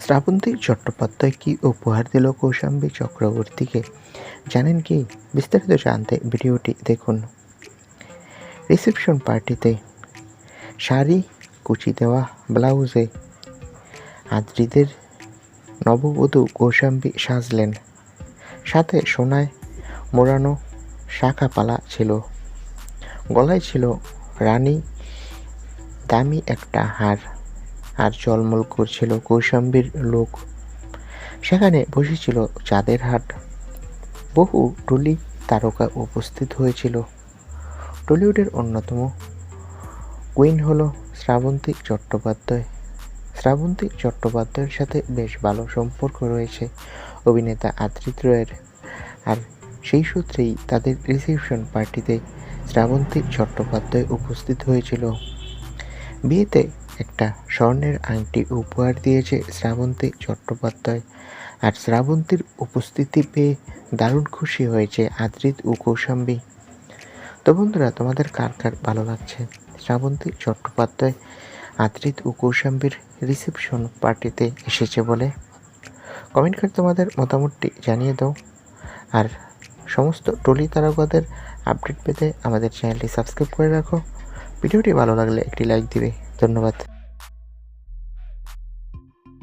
শ্রাবন্তী চট্টোপাধ্যায় কি উপহার দিল কৌশাম্বী চক্রবর্তীকে? জানেন কি? বিস্তারিত জানতে ভিডিওটি দেখুন। রিসেপশন পার্টিতে শাড়ি, কুচি দেওয়া, ব্লাউজে আদ্রিদের নববধূ কৌশাম্বী সাজলেন। সাথে সোনায় মোড়ানো শাখাপালা ছিল। গলায় ছিল রানী দামি একটা হার। আর জলমল করছিল কৌশাম্বীর লোক। সেখানে বসেছিল চাঁদের হাট। বহু টলি তারকা উপস্থিত হয়েছিল। টলিউডের অন্যতম কুইন হলো শ্রাবন্তী চট্টোপাধ্যায়। শ্রাবন্তী চট্টোপাধ্যায়ের সাথে বেশ ভালো সম্পর্ক রয়েছে অভিনেতা আদ্রিত রয়ের। আর সেই সূত্রেই তাদের রিসেপশন পার্টিতে শ্রাবন্তী চট্টোপাধ্যায় উপস্থিত হয়েছিল। বিয়েতে একটা স্বর্ণের আংটি উপহার দিয়েছে শ্রাবন্তী চট্টোপাধ্যায়। আর শ্রাবন্তীর উপস্থিতি পেয়ে দারুণ খুশি হয়েছে আদ্রিত ও কৌশাম্বী। তো বন্ধুরা, তোমাদের কার কার ভালো লাগছে? শ্রাবন্তী চট্টোপাধ্যায় আদ্রিত ও কৌশাম্বীর রিসেপশন পার্টিতে এসেছে বলে। কমেন্ট করে তোমাদের মতামতটি জানিয়ে দাও। আর সমস্ত টলি তারকাদের আপডেট পেতে আমাদের চ্যানেলটি সাবস্ক্রাইব করে রাখো। ভিডিওটি ভালো লাগলে একটি লাইক দিবে। ধন্যবাদ।